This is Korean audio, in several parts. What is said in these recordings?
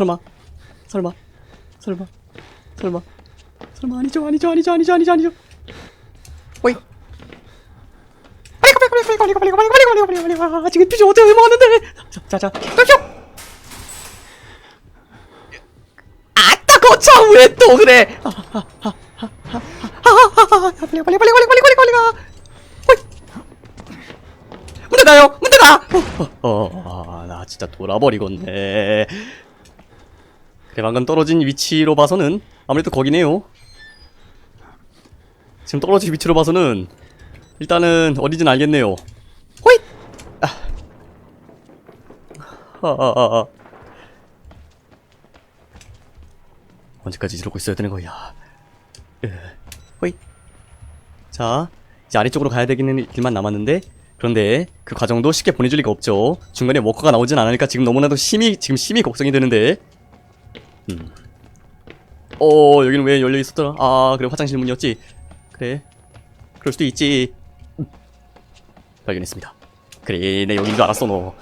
설마 설마 설마 설마 설마 아니죠 아니죠 아니죠 아니죠 아니죠 아니죠 오이 빨리 가 빨리 가 빨리 가 빨리 가 빨리 가 빨리 가 빨리 가 빨리 가 빨리 가 지금 퓨즈 어떻게 먹었는데 자자 퓨즈 아따 거참 왜또 그래 아, 아, 아, 아, 아, 아, 아, 아, 빨리 가 빨리 가 빨리 가 빨리 가 빨리 가 빨리 가 오이 문 닫아요 문 닫아 어, 어, 나 진짜 돌아버리겠네 그래 방금 떨어진 위치로 봐서는 아무래도 거기네요. 지금 떨어진 위치로 봐서는 일단은 어디진 알겠네요. 호잇! 아. 아, 아, 아, 아. 언제까지 이러고 있어야 되는 거야? 으, 호잇. 자 이제 아래쪽으로 가야 되는 길만 남았는데 그런데 그 과정도 쉽게 보내줄 리가 없죠. 중간에 워커가 나오진 않으니까 지금 너무나도 심히 지금 심히 걱정이 되는데 음. 어 여기는 왜 열려 있었더라? 아 그래 화장실 문이었지? 그래. 그럴 수도 있지. 음. 발견했습니다. 그래 내 여긴 줄 알았어 너.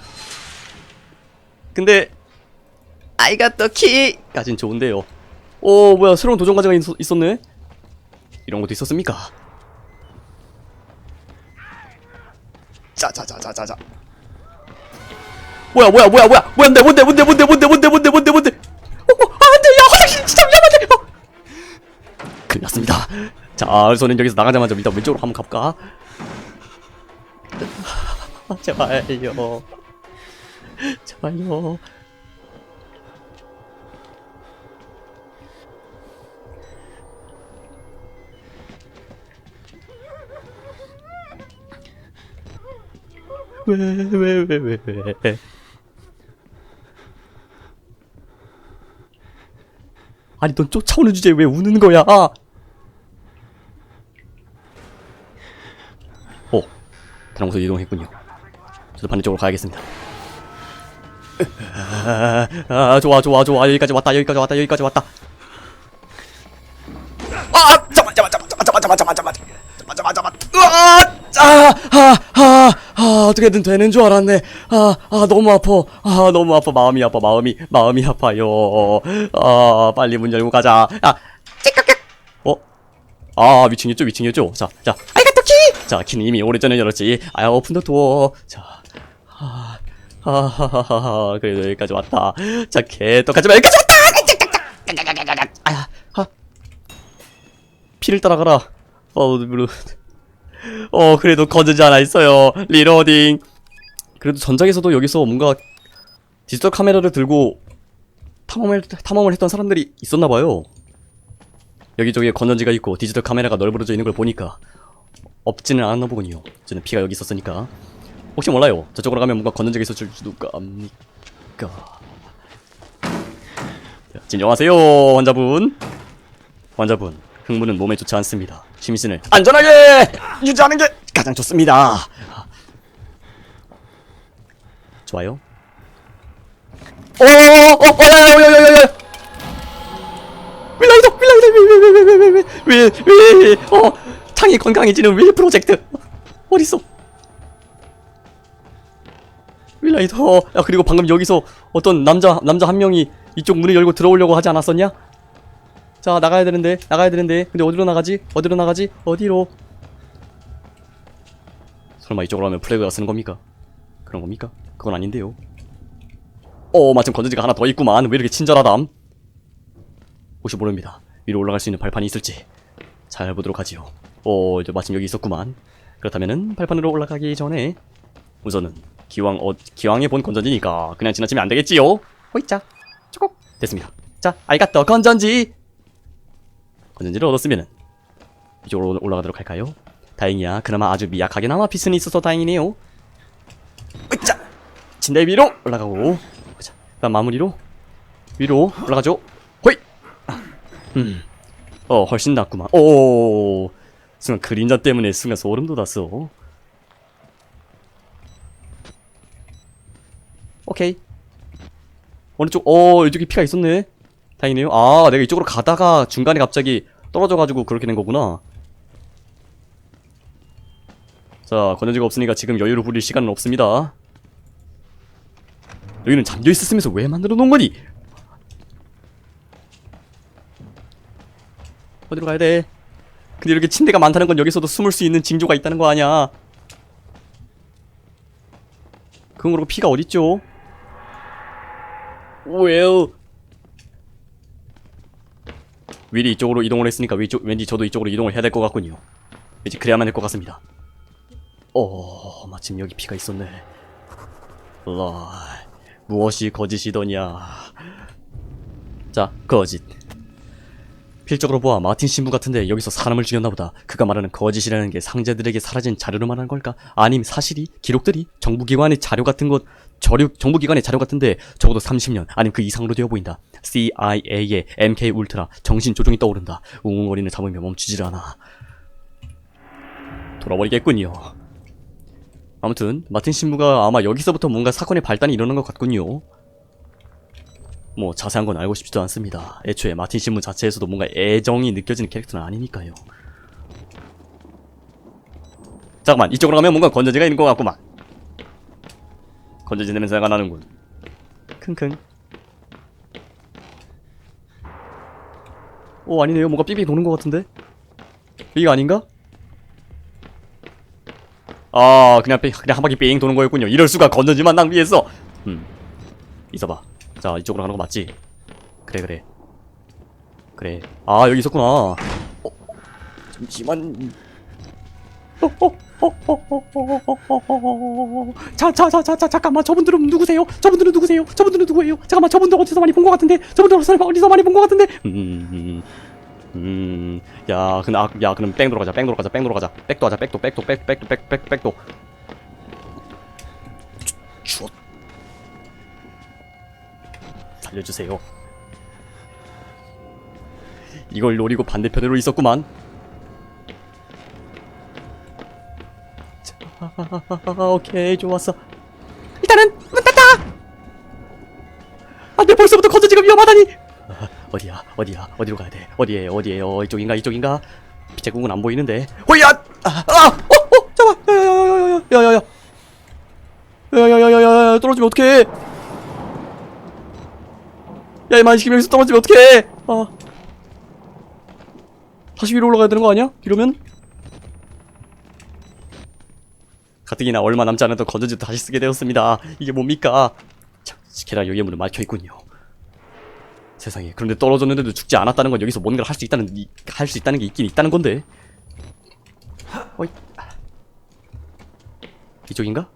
근데 got the key까진 좋은데요. 오 뭐야 새로운 도전 과제가 있, 있었네? 이런 것도 있었습니까? 짜자자자자자. 뭐야 뭐야 뭐야 뭐야? 뭔데 뭔데 뭔데 뭔데 뭔데 뭔데 뭔데 뭔데 뭔데? 어, 어, 진짜 어. 큰일 났습니다. 자 우선은 여기서 나가자마자 일단 왼쪽으로 한번 가볼까? 아, 제발요. 제발요. 왜 왜 왜 왜 왜 아니 넌 쫓아오는 주제에 왜 우는 거야? 어 다른 곳으로 이동했군요. 저도 반대쪽으로 가야겠습니다. 아, 아 좋아 좋아 좋아. 여기까지 왔다 여기까지 왔다 여기까지 왔다. 아 잠깐 잠깐 잠깐 잠깐 잠깐 잠깐 잠깐 잠깐 잠깐 잠깐 으아 아 아 아 아, 어떻게든 되는 줄 알았네. 아아 너무 아파. 아 너무 아파. 마음이 아파. 마음이 마음이 아파요. 아 빨리 문 열고 가자. 아. 찌깍깍 어? 아 위층이었죠? 위층이었죠? 자자. 아이가또 키! 자 키는 이미 오래전에 열었지. 아야 오픈 더 도어. 자. 아, 하하하하 그래도 여기까지 왔다. 자개 똑같지만 여기까지 왔다! 아야 아. 피를 따라가라. 어 물론 어 그래도 건전지 하나 있어요. 리로딩. 그래도 전작에서도 여기서 뭔가 디지털 카메라를 들고 탐험을 탐험을 했던 사람들이 있었나봐요. 여기저기에 건전지가 있고 디지털 카메라가 널브러져 있는 걸 보니까 없지는 않았나 보군요. 저는 피가 여기 있었으니까. 혹시 몰라요. 저쪽으로 가면 뭔가 건전지가 있었을 수도 갑니까? 자, 진정하세요 환자분. 환자분 흥분은 몸에 좋지 않습니다 취미신을 안전하게 유지하는 게 가장 좋습니다 좋아요 어어어야야 야 야 야 야 윌라이더 윌라이더 왜왜왜왜왜왜어 창이 건강해지는 윌 프로젝트 어딨어 윌라이더 야 그리고 방금 여기서 어떤 남자 남자 한 명이 이쪽 문을 열고 들어오려고 하지 않았었냐? 자 나가야 되는데 나가야 되는데 근데 어디로 나가지? 어디로 나가지? 어디로? 설마 이쪽으로 하면 플래그가 쓰는 겁니까? 그런 겁니까? 그건 아닌데요. 어 마침 건전지가 하나 더 있구만 왜 이렇게 친절하담? 혹시 모릅니다. 위로 올라갈 수 있는 발판이 있을지 잘 보도록 하지요. 어 이제 마침 여기 있었구만. 그렇다면은 발판으로 올라가기 전에 우선은 기왕 어 기왕에 본 건전지니까 그냥 지나치면 안 되겠지요. 호이자 초곡 됐습니다. 자 알겠다 건전지 건전지를 얻었으면은 이쪽으로 올라가도록 할까요? 다행이야. 그나마 아주 미약하게나마 피스는 있어서 다행이네요. 으짜! 침대 위로 올라가고 자, 그다음 마무리로 위로 올라가죠. 호이! 아, 음, 어 훨씬 낫구만. 오, 순간 그림자 때문에 순간 소름 돋았어. 오케이. 어느 쪽? 어 이쪽에 피가 있었네. 다행이네요. 아, 내가 이쪽으로 가다가 중간에 갑자기 떨어져가지고 그렇게 된 거구나. 자, 건전지가 없으니까 지금 여유를 부릴 시간은 없습니다. 여기는 잠겨있었으면서 왜 만들어 놓은 거니? 어디로 가야 돼? 근데 이렇게 침대가 많다는 건 여기서도 숨을 수 있는 징조가 있다는 거 아니야? 그건 그렇고 피가 어딨죠? 왜요? 윌이 이쪽으로 이동을 했으니까 위쪽, 왠지 저도 이쪽으로 이동을 해야 될 것 같군요. 왠지 그래야만 할것 같습니다. 어, 마침 여기 피가 있었네. 라, 무엇이 거짓이더냐. 자, 거짓. 필적으로 보아 마틴 신부 같은데 여기서 사람을 죽였나 보다. 그가 말하는 거짓이라는 게 상제들에게 사라진 자료로 말하는 걸까? 아님 사실이? 기록들이? 정부기관의 자료 같은 것, 저류, 정부기관의 자료 같은데 적어도 30년, 아님 그 이상으로 되어 보인다. CIA의 MK 울트라, 정신 조종이 떠오른다. 웅웅거리는 잡으며 멈추질 않아. 돌아버리겠군요. 아무튼 마틴 신부가 아마 여기서부터 뭔가 사건의 발단이 일어난 것 같군요. 뭐 자세한 건 알고 싶지도 않습니다. 애초에 마틴 신부 자체에서도 뭔가 애정이 느껴지는 캐릭터는 아니니까요. 잠깐만 이쪽으로 가면 뭔가 건전지가 있는 것 같구만. 건전지 냄새가 나는군. 킁킁. 오 아니네요. 뭔가 삐삐 도는 것 같은데. 여기가 아닌가? 아 그냥 삐, 그냥 한 바퀴 삥 도는 거였군요. 이럴 수가 건전지만 낭비했어. 음 있어봐. 자 이쪽으로 가는 거 맞지? 그래 그래. 그래. 아 여기 있었구나. 어, 잠시만. 자자자자 잠깐만. 저분들은 누구세요? 저분들은 누구세요? 저분들은 누구예요? 잠깐만. 저분들 어디서 많이 본 것 같은데? 저분들 어디서 많이 본 것 같은데? 음, 음음야 그럼 아, 야 그럼 뺑 돌아가자. 뺑 돌아가자. 뺑 돌아가자. 백도 하자. 백도 백도 백 백도 백 백 백도. 주었 살려주세요. 이걸 노리고 반대편으로 있었구만. 자, 오케이 좋았어. 일단은 문 닫다. 안돼 벌써부터 건전지가 위험하다니. 아, 어디야 어디야 어디로 가야 돼? 어디에요 어디에요 이쪽인가 이쪽인가? 피자국은 안 보이는데. 호야! 아, 아, 어, 어, 잠깐, 야야야야야야야야야, 야야야야야야 떨어지면 어떡해? 야, 이 만식이 여기서 떨어지면 어떡해! 아. 다시 위로 올라가야 되는 거 아니야? 이러면? 가뜩이나 얼마 남지 않아도 건전지 다시 쓰게 되었습니다. 이게 뭡니까? 참, 게다가 여기에 문은 막혀있군요. 세상에. 그런데 떨어졌는데도 죽지 않았다는 건 여기서 뭔가를 할 수 있다는, 할 수 있다는 게 있긴 있다는 건데. 어이. 이쪽인가?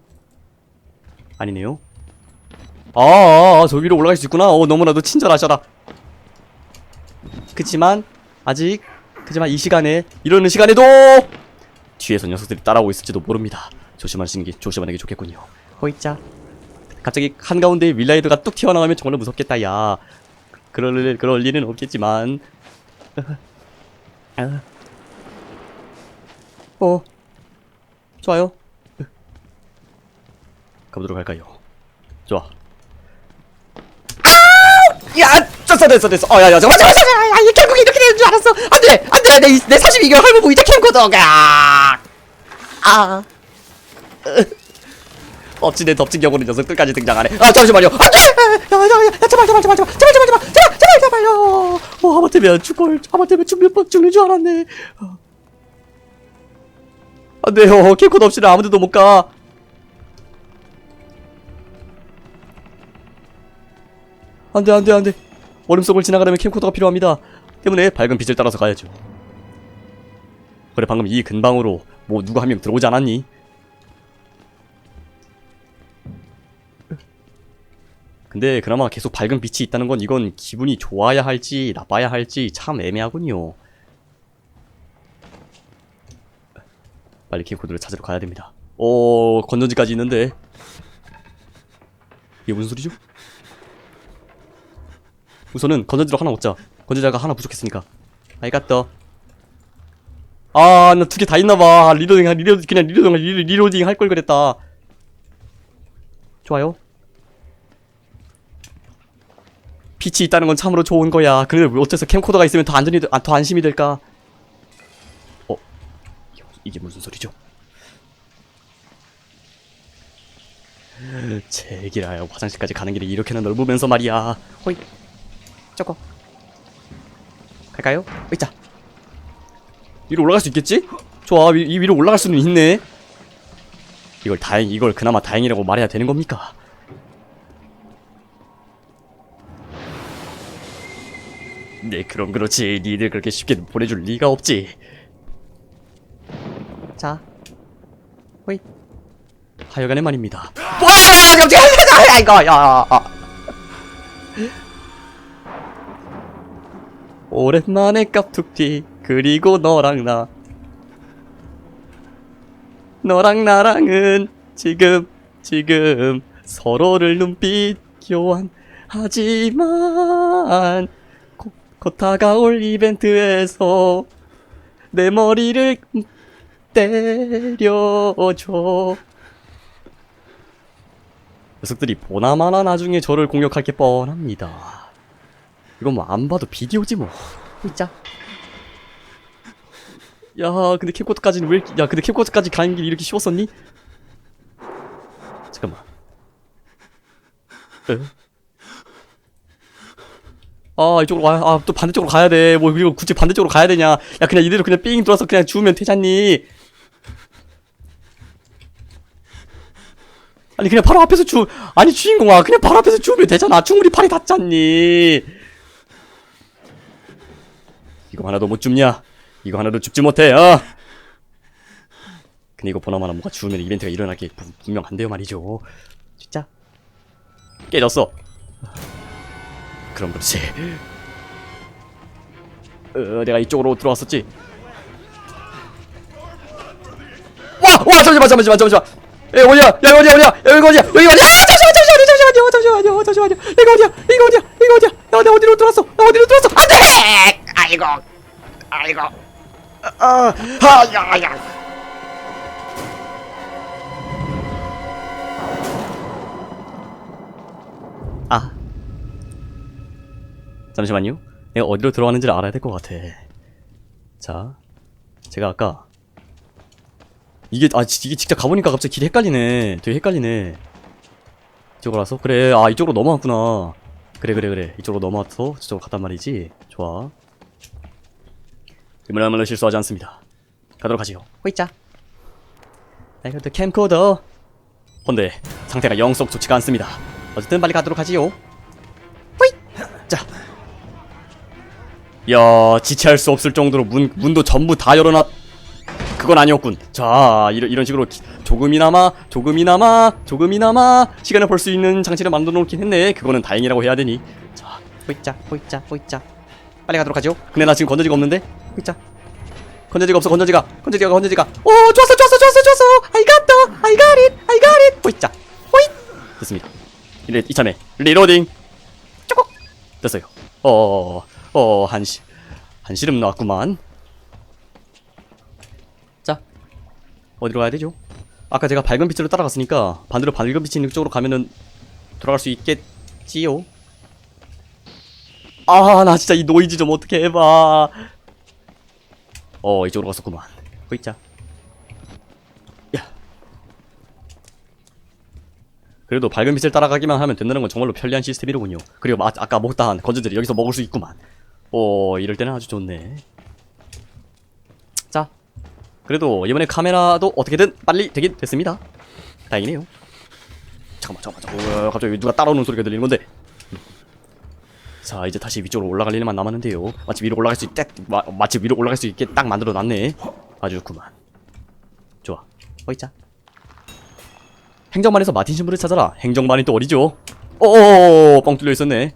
아니네요. 아, 아, 아, 저 위로 올라갈 수 있구나. 어, 너무나도 친절하셔라. 그치만, 아직, 그치만 이 시간에, 이러는 시간에도! 뒤에서 녀석들이 따라오고 있을지도 모릅니다. 조심하시는 게, 조심하는 게 좋겠군요. 호이자. 갑자기 한가운데 윌라이드가 뚝 튀어나오면 정말 무섭겠다, 야. 그럴, 그럴 일은 없겠지만. 아. 어. 좋아요. 가보도록 할까요? 좋아. 야, 됐어, 됐어, 됐어. 어, 야, 야, 잠깐만, 잠깐만, 잠깐만. 야, 이 캠코가 이렇게 되는 줄 알았어. 안 돼, 안 돼, 내, 내 42개월 할부 보이자 캠코더가. 아. 엎친 데 덮친 경우는 녀석들까지 등장하네. 아, 잠시만요. 안 돼! 야, 야, 야, 야, 제발, 제발, 제발, 제발, 제발, 제발, 제발, 제발, 제발, 제발요. 어, 하마터면 죽을, 하마터면 죽는 뻔 죽는 줄 알았네. 어. 안 돼요. 캠코더 없이는 아무 데도 못 가. 안돼 안돼 안돼. 얼음 속을 지나가려면 캠코더가 필요합니다. 때문에 밝은 빛을 따라서 가야죠. 그래 방금 이 근방으로 뭐 누가 한 명 들어오지 않았니? 근데 그나마 계속 밝은 빛이 있다는 건 이건 기분이 좋아야 할지 나빠야 할지 참 애매하군요. 빨리 캠코더를 찾으러 가야 됩니다. 오 건전지까지 있는데. 이게 무슨 소리죠? 우선은 건전지로 하나 먹자. 건전지가 하나 부족했으니까. 아이 갓더. 아, 나 두 개 다 있나봐. 리로딩, 리로, 그냥 리로딩, 리로, 리로딩 할 걸 그랬다. 좋아요. 빛이 있다는 건 참으로 좋은 거야. 그래, 어째서 캠코더가 있으면 더 안전이, 돼- 아, 더 안심이 될까? 어, 이게, 무슨 소리죠? 제기라요. 화장실까지 가는 길이 이렇게나 넓으면서 말이야. 호이. 저거. 갈까요? 의자 위로 올라갈 수 있겠지? 좋아 위, 이 위로 올라갈 수는 있네. 이걸 다행 이걸 그나마 다행이라고 말해야 되는 겁니까? 네 그럼 그렇지. 니들 그렇게 쉽게 보내줄 리가 없지. 자. 호이. 하여간에 말입니다. 와 깜짝이야 이거 야 아. 오랜만에 깍툭튀 그리고 너랑 나. 너랑 나랑은 지금 지금 서로를 눈빛 교환하지만 곧, 곧 다가올 이벤트에서 내 머리를 때려줘. 녀석들이 보나마나 나중에 저를 공격할 게 뻔합니다 이건 뭐안 봐도 비디오지 뭐. 진짜 야 근데 캡코트까지는 왜 이렇게 야 근데 캡코트까지 가는 길이 이렇게 쉬웠었니? 잠깐만. 에? 아 이쪽으로 와야 아또 반대쪽으로 가야 돼뭐 그리고 굳이 반대쪽으로 가야 되냐? 야 그냥 이대로 그냥 삥 돌아서 그냥 주우면 되잖니? 아니 그냥 바로 앞에서 주 아니 주인공아 그냥 바로 앞에서 주우면 되잖아. 충분히 팔이 닿잖니 이거 하나도 못 줍냐 이거 하나도 줍지 못해 어 근데 이거 보나마나 뭐가 주우면 이벤트가 일어날 게 분- 분명한데요 말이죠 진짜 깨졌어 그럼 그렇지 어, 내가 이쪽으로 들어왔었지 와! 와! 잠시만 잠시만 잠시만 에 어디야? 야 어디야 어디야? 여기 어디야? 여기 어디야? 아, 잠시만 잠시만요 잠시만요 잠시만요 잠시만요 이거 어디야? 이거 어디야? 이거 어디야? 야, 나 어디로 들어왔어? 나 어디로 들어왔어? 안 돼! 아이고, 아이고, 아, 아, 야, 야. 아. 잠시만요. 내가 어디로 들어왔는지를 알아야 될 것 같아. 자 제가 아까 이게 아 지- 이게 직접 가보니까 갑자기 길이 헷갈리네. 되게 헷갈리네. 이쪽으로 와서? 그래 아 이쪽으로 넘어왔구나. 그래 그래 그래. 이쪽으로 넘어와서 저쪽으로 갔단 말이지. 좋아 이문화물로 실수하지 않습니다 가도록 하지요 호이자 나 이것도 캠코더 헌데 상태가 영속 좋지가 않습니다 어쨌든 빨리 가도록 하지요 호이 자 야, 지체할 수 없을 정도로 문, 문도 전부 다 열어놨. 그건 아니었군. 자, 이런, 이런 식으로 기- 조금이나마, 조금이나마, 조금이나마 시간을 벌 수 있는 장치를 만들어 놓긴 했네. 그거는 다행이라고 해야 되니. 자, 호이자, 호이자, 호이자. 빨리 가도록 하죠. 근데 나 지금 건전지가 없는데? 호이자. 건전지가 없어, 건전지가. 건전지가, 건전지가. 오, 좋았어, 좋았어, 좋았어, 좋았어. Got the, I got it, I got it. 호이자. 호잇. 됐습니다. 이래, 이참에, 리로딩. 쪼곡. 됐어요. 어, 어, 한시, 한시름 나왔구만. 자, 어디로 가야 되죠? 아까 제가 밝은 빛으로 따라갔으니까 반대로 밝은 빛이 있는 쪽으로 가면은 돌아갈 수 있겠지요? 아, 나 진짜 이 노이즈 좀 어떻게 해봐. 어, 이쪽으로 갔었구만. 호이자. 야. 그래도 밝은 빛을 따라가기만 하면 된다는 건 정말로 편리한 시스템이로군요. 그리고 마, 아까 먹다 한 건전지를 여기서 먹을 수 있구만. 오, 이럴 때는 아주 좋네. 자, 그래도 이번에 카메라도 어떻게든 빨리 되긴 됐습니다. 다행이네요. 잠깐만, 잠깐만, 잠깐만. 어, 갑자기 누가 따라오는 소리가 들리는 건데. 자, 이제 다시 위쪽으로 올라갈 일만 남았는데요. 마치 위로 올라갈 수 있게, 마, 마치 위로 올라갈 수 있게 딱 만들어 놨네. 아주 좋구만. 좋아. 어이자. 행정반에서 마틴 신부를 찾아라. 행정반이 또 어디죠? 오오오, 뻥 뚫려 있었네.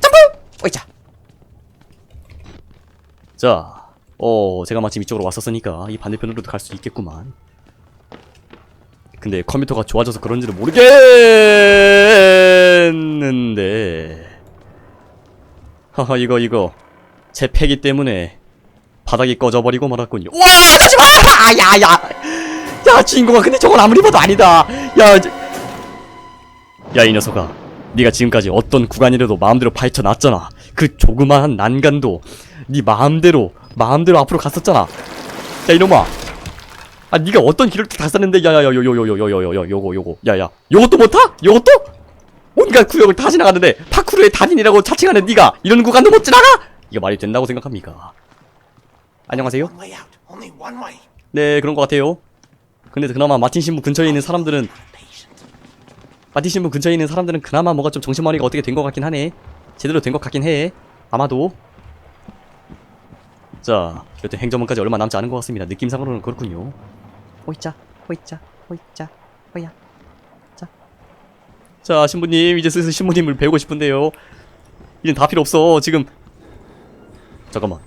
점프! 어이자. 자, 어, 제가 마침 이쪽으로 왔었으니까 이 반대편으로도 갈 수 있겠구만. 근데 컴퓨터가 좋아져서 그런지는 모르겠는데. 하하, 이거, 이거. 제 패기 때문에 바닥이 꺼져버리고 말았군요. 와, 마! 아, 야, 야! 야, 주인공아, 근데 저건 아무리 봐도 아니다. 야, 저... 야, 이 녀석아. 네가 지금까지 어떤 구간이라도 마음대로 파헤쳐 놨잖아. 그 조그마한 난간도 네 마음대로 마음대로 앞으로 갔었잖아. 야 이놈아. 아 네가 어떤 길을 다 썼는데 야야야 요요요요요요요 요거 요거 야야 요것도 못 타? 요것도? 온갖 구역을 다 지나갔는데 파쿠르의 달인이라고 자칭하는 네가 이런 구간도 못 지나가? 이게 말이 된다고 생각합니까? 안녕하세요. 네, 그런 것 같아요. 근데 그나마 마틴 신부 근처에 있는 사람들은. 마틴 신부 근처에 있는 사람들은 그나마 뭐가 좀 정신머리가 어떻게 된 것 같긴 하네. 제대로 된 것 같긴 해. 아마도. 자, 여튼 행정문까지 얼마 남지 않은 것 같습니다. 느낌상으로는 그렇군요. 호이자, 호이자, 호이자, 호야. 자. 자, 신부님, 이제 슬슬 신부님을 배우고 싶은데요. 이젠 다 필요 없어. 지금. 잠깐만.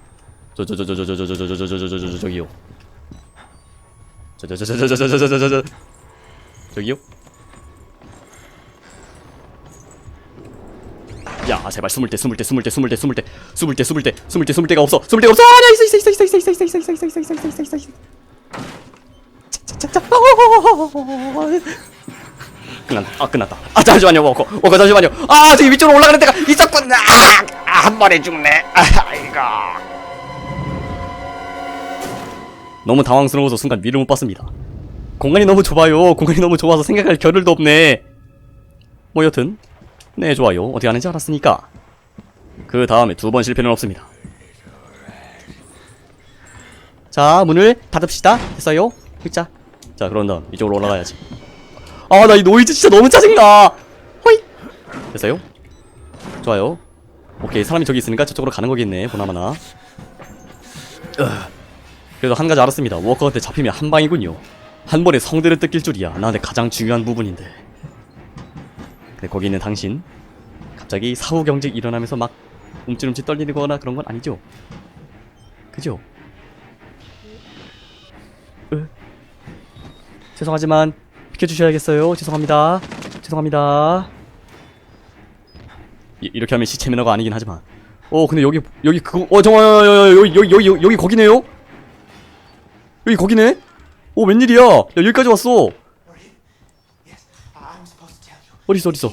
저, 저, 저, 저, 저, 저, 저, 저, 저, 저, 저, 저, 저기요. 저, 저, 저, 저, 저, 저, 저, 저, 저, 저기요. 야 제발 숨을 때 숨을 때 숨을 때 숨을 때 숨을 때 숨을 때 숨을 때 숨을 때 숨을 때가 없어 숨을 데가 없어 아니야 있어 있어 있어 있어 있어 있어 있어 있어 있어 있어 있어 있어 있어 있어 끝났다. 아 끝났다. 아 잠시만요. 워커 워커 잠시만요. 아 저기 위쪽으로 올라가는 데가 있었군 아, 아, 한 번에 죽네. 아, 아이고. 너무 당황스러워서 순간 위를 못 봤습니다. 공간이 너무 좁아요. 공간이 너무 좁아서 생각할 겨를도 없네. 뭐 여튼. 네 좋아요. 어떻게 하는지 알았으니까. 그 다음에 두 번 실패는 없습니다. 자 문을 닫읍시다. 됐어요? 자, 자 그런 다음. 이쪽으로 올라가야지 아 나 이 노이즈 진짜 너무 짜증나 호이 됐어요 좋아요 오케이 사람이 저기 있으니까 저쪽으로 가는 거겠네 보나마나 으. 그래도 한 가지 알았습니다. 워커한테 잡히면 한 방이군요. 한 번에 성대를 뜯길 줄이야. 나한테 가장 중요한 부분인데. 근데 거기 있는 당신 갑자기 사후 경직 일어나면서 막 움찔움찔 떨리거나 그런 건 아니죠? 그죠? 으. 죄송하지만 비켜주셔야겠어요. 죄송합니다. 죄송합니다. 이, 이렇게 하면 시체 매너가 아니긴 하지만. 어 근데 여기 여기 그거 어 정말 여기 여기 여기 여기, 여기 거기네요? 여기 거기네? 오 웬일이야? 야 여기까지 왔어. 어딨어 어딨어?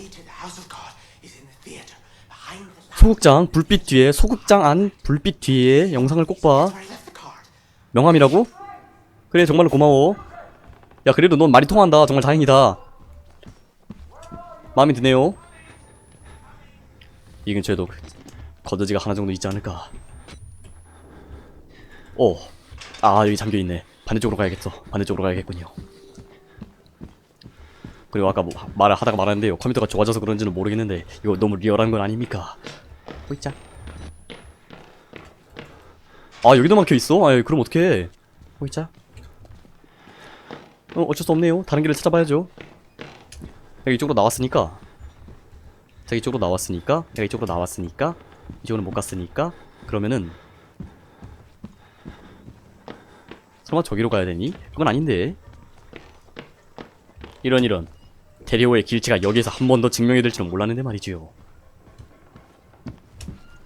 소극장 불빛 뒤에 소극장 안 불빛 뒤에 영상을 꼭 봐. 명함이라고? 그래 정말로 고마워. 야 그래도 넌 말이 통한다. 정말 다행이다. 마음에 드네요. 이 근처에도 그 거저지가 하나 정도 있지 않을까. 오, 아 여기 잠겨 있네. 반대쪽으로 가야겠어. 반대쪽으로 가야겠군요. 그리고 아까 뭐 말을 하다가 말았는데요. 컴퓨터가 좋아져서 그런지는 모르겠는데 이거 너무 리얼한 건 아닙니까? 보이자. 아 여기도 막혀 있어? 아 그럼 어떡해? 보이자. 어 어쩔 수 없네요. 다른 길을 찾아봐야죠. 내가 이쪽으로 나왔으니까. 제가 이쪽으로 나왔으니까. 내가 이쪽으로 나왔으니까. 이쪽으로 못 갔으니까. 그러면은 설마 저기로 가야 되니? 그건 아닌데. 이런 이런. 테리오의 길치가 여기에서 한 번 더 증명이 될 줄은 몰랐는데 말이지요.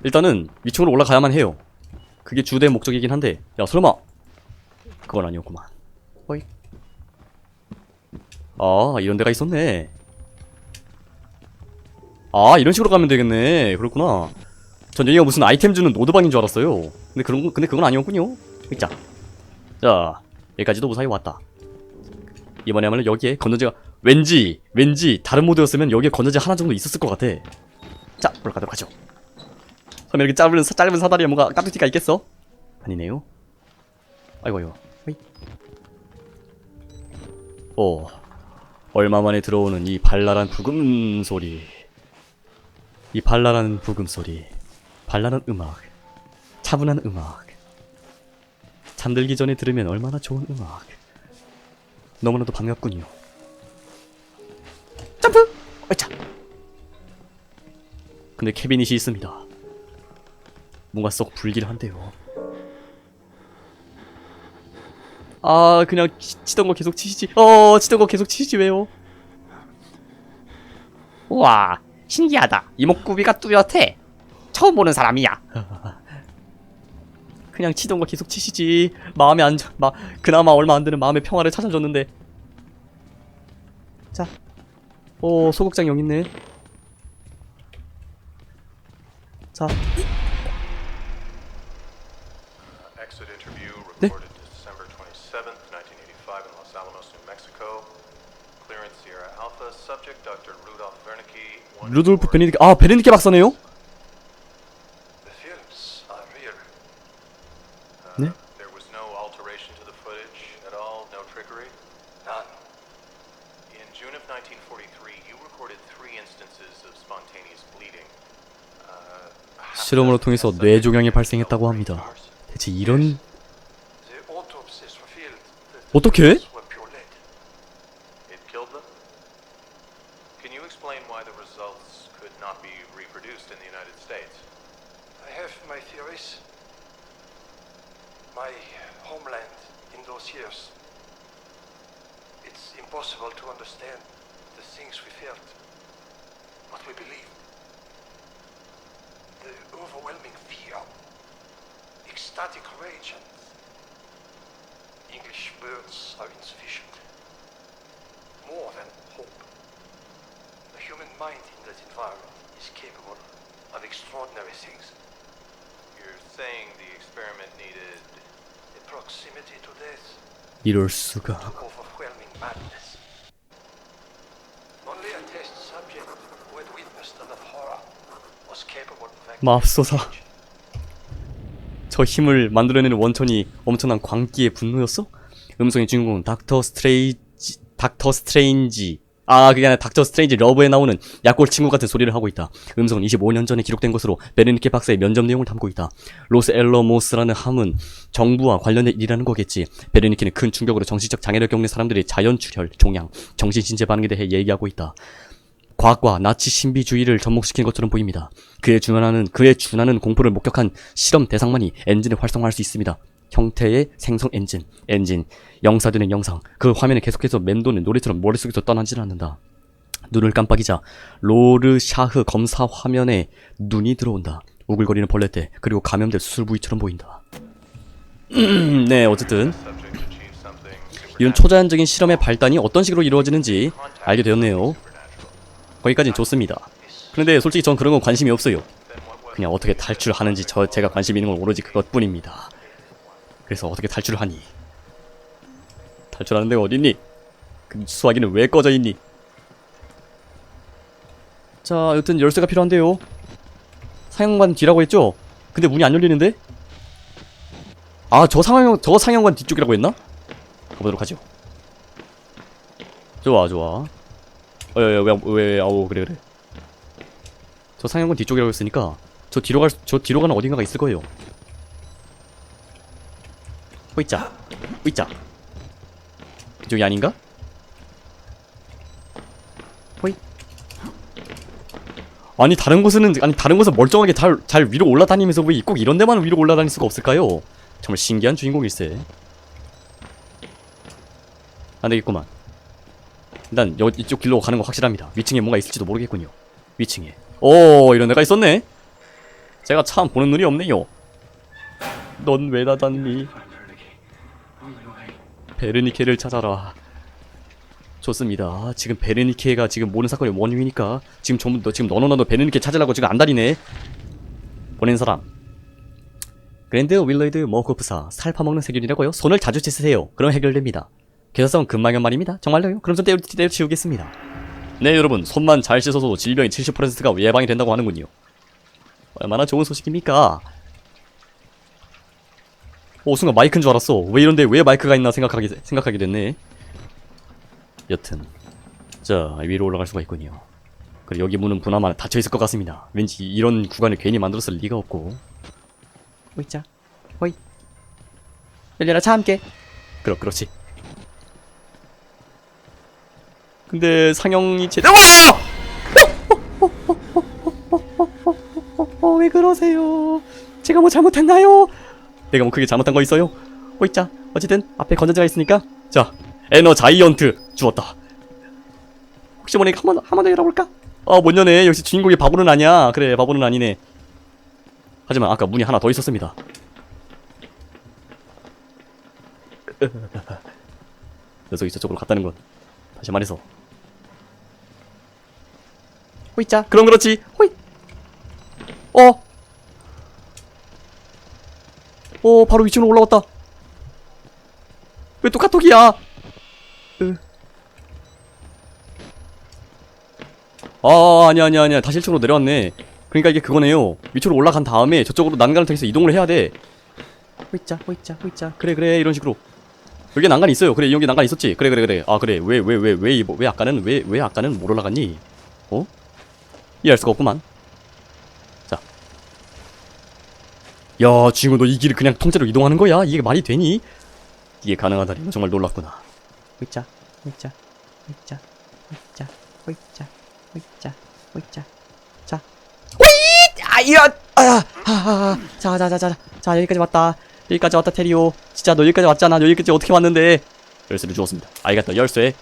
일단은 위쪽으로 올라가야만 해요. 그게 주된 목적이긴 한데 야 설마 그건 아니었구만 어이 아 이런 데가 있었네. 아 이런 식으로 가면 되겠네. 그렇구나. 전 여기가 무슨 아이템 주는 노드방인 줄 알았어요. 근데 그런 거- 근데 그건 아니었군요. 자, 자 여기까지도 무사히 왔다. 이번에야말로 여기에 건전지가 왠지 왠지 다른 모드였으면 여기에 건전지 하나 정도 있었을 것 같아. 자 올라가도록 하죠. 설마 이렇게 짧은, 사- 짧은 사다리에 뭔가 까투티가 있겠어? 아니네요. 아이고, 아이고. 오, 얼마 만에 들어오는 이 발랄한 부금 소리. 이 발랄한 부금 소리. 발랄한 음악. 차분한 음악. 잠들기 전에 들으면 얼마나 좋은 음악. 너무나도 반갑군요. 점프! 어차. 근데 캐비닛이 있습니다. 뭔가 썩 불길한데요. 아 그냥 치, 치던 거 계속 치시지. 어 치던 거 계속 치시지 왜요? 우와 신기하다 이목구비가 뚜렷해 처음 보는 사람이야 그냥 치던 거 계속 치시지. 마음에 안, 저- 마, 그나마 얼마 안 되는 마음의 평화를 찾아줬는데. 자, 오 소극장 여기 있네. 자, 루돌프 베네딕 아 베네딕 박사네요? 네? 실험으로 통해서 뇌종양이 발생했다고 합니다. 대체 이런 어떻게? Mind in that environment is capable of extraordinary things. You're saying the experiment needed. The proximity to death 이럴 수가 to overwhelming madness. Only a test subject who had witnessed enough horror was capable of acting. 맙소사 저 힘을 만들어내는 원천이 엄청난 광기의 분노였어? 음성의 주인공은 닥터 스트레이지 닥터 스트레인지 아 그게 아니라 닥터 스트레인지 러브에 나오는 약골 친구 같은 소리를 하고 있다 음성은 25년 전에 기록된 것으로 베르니케 박사의 면접 내용을 담고 있다 로스 엘러모스라는 함은 정부와 관련된 일이라는 거겠지 베르니케는 큰 충격으로 정신적 장애를 겪는 사람들의 자연 출혈, 종양, 정신신체 반응에 대해 얘기하고 있다 과학과 나치 신비주의를 접목시킨 것처럼 보입니다. 그에 준하는 그에 준하는 공포를 목격한 실험 대상만이 엔진을 활성화할 수 있습니다. 형태의 생성 엔진, 엔진, 영사되는 영상, 그 화면에 계속해서 맴도는 노래처럼 머릿속에서 떠나질 않는다. 눈을 깜빡이자 로르샤흐 검사 화면에 눈이 들어온다. 우글거리는 벌레 때 그리고 감염된 수술 부위처럼 보인다. 네, 어쨌든 이런 초자연적인 실험의 발단이 어떤 식으로 이루어지는지 알게 되었네요. 거기까진 좋습니다. 그런데 솔직히 전 그런 건 관심이 없어요. 그냥 어떻게 탈출하는지 저 제가 관심 있는 건 오로지 그것뿐입니다. 그래서 어떻게 탈출을 하니? 탈출하는 데가 어딨니? 그 수화기는 왜 꺼져 있니? 자, 여튼 열쇠가 필요한데요. 상영관 뒤라고 했죠? 근데 문이 안 열리는데? 아, 저 상영 저 상영관 뒤쪽이라고 했나? 가보도록 하죠. 좋아, 좋아. 어왜왜 왜, 왜, 아우 그래 그래 저 상영관 뒤쪽이라고 했으니까 저 뒤로 갈 저 뒤로 가는 어딘가가 있을 거예요 호이자 호이자 그쪽이 아닌가? 호이 아니 다른 곳은 아니 다른 곳은 멀쩡하게 잘, 잘 위로 올라다니면서 왜 꼭 이런 데만 위로 올라다닐 수가 없을까요? 정말 신기한 주인공일세 안되겠구만 일단 여, 이쪽 길로 가는 거 확실합니다. 위층에 뭔가 있을지도 모르겠군요. 위층에. 오 이런 데가 있었네. 제가 참 보는 눈이 없네요. 넌 왜 나갔니? 베르니케를 찾아라. 좋습니다. 지금 베르니케가 지금 모든 사건의 원흉이니까 지금 전부 너 지금 너너나도 베르니케 찾으려고 지금 안달이네. 보낸 사람. 그랜드 윌러이드 머코프사 살 파먹는 세균이라고요? 손을 자주 씻으세요. 그럼 해결됩니다. 계속성 근막염 말입니다. 정말로요? 그럼 좀 때려, 때려치우겠습니다. 네 여러분 손만 잘 씻어도 질병의 70%가 예방이 된다고 하는군요. 얼마나 좋은 소식입니까? 오 순간 마이크인 줄 알았어. 왜 이런데 왜 마이크가 있나 생각하게 생각하게 됐네. 여튼 자 위로 올라갈 수가 있군요. 그리고 여기 문은 분화만 닫혀 있을 것 같습니다. 왠지 이런 구간을 괜히 만들었을 리가 없고. 호이자 호이 열려라 차 함께. 그렇 그렇지. 근데 상영이 제대로 와! 어, 왜 그러세요? 제가 뭐 잘못했나요? 내가 뭐 크게 잘못한 거 있어요? 호이자 어쨌든 앞에 건전지가 있으니까. 자 에너 자이언트 주었다. 혹시 모르니까 한번 한 번 더 열어볼까? 아못 여네 역시 주인공이 바보는 아니야. 그래 바보는 아니네. 하지만 아까 문이 하나 더 있었습니다. 녀석이 저쪽으로 갔다는 건 다시 말해서. 호이자 그럼 그렇지. 호이. 어. 어 바로 위층으로 올라왔다. 왜 또 카톡이야? 으. 아 아니야 아니야 아니야. 다시 1층으로 내려왔네. 그러니까 이게 그거네요. 위쪽으로 올라간 다음에 저쪽으로 난간을 통해서 이동을 해야 돼. 호이자 호이자 호이자 그래 그래. 이런 식으로. 여기 난간 있어요. 그래 여기 난간 있었지. 그래 그래 그래. 아 그래. 왜 왜 왜 왜왜 아까는 왜 왜 아까는 못 올라갔니? 어? 이해할 수가 없구만 자 야, 지금 너이 길을 그냥 통째로 이동하는 거야? 이게 말이 되니? 이게 가능하다니 정말 놀랍구나. 으짜 으짜 으짜 으짜 으짜 으짜 으짜 자 오이 아이야 아야 자자자자 자 여기까지 왔다 여기까지 왔다 테리오 진짜 너 여기까지 왔잖아 너 여기까지 어떻게 왔는데 열쇠를 주었습니다. 알겠다, 열쇠.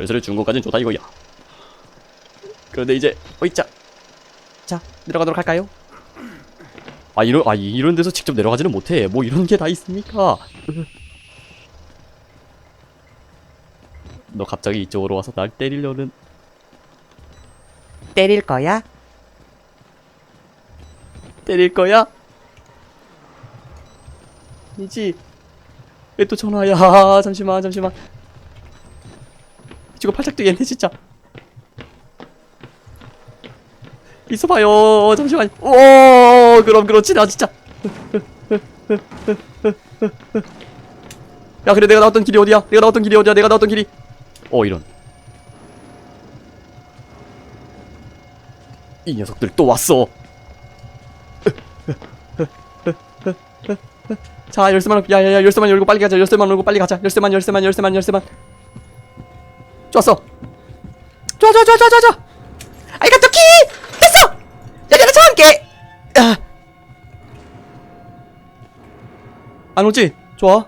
열쇠를 준 것까진 좋다 이거야. 그런데 이제 어이자 자 내려가도록 할까요? 아 이런 아 이- 이런 데서 직접 내려가지는 못해. 뭐 이런 게 다 있습니까? 너 갑자기 이쪽으로 와서 날 때리려는 때릴 거야? 때릴 거야? 아니지. 왜 또 전화야? 잠시만, 잠시만. 지금 팔짝 뛰겠네, 진짜. 있어봐요. 잠시만. 오, 그럼 그렇지, 나 진짜. 야, 그래, 내가 나왔던 길이 어디야? 내가 나왔던 길이 어디야? 내가 나왔던 길이. 어, 이런. 이 녀석들 또 왔어. 자 열쇠만 야야야 열쇠만 열고 빨리 가자 열쇠만 열고 빨리 가자 열쇠만 열쇠만 열쇠만 열쇠만 좋았어 좋아 좋아 좋아 좋아 좋아 아이가 함께 아. 안 오지 좋아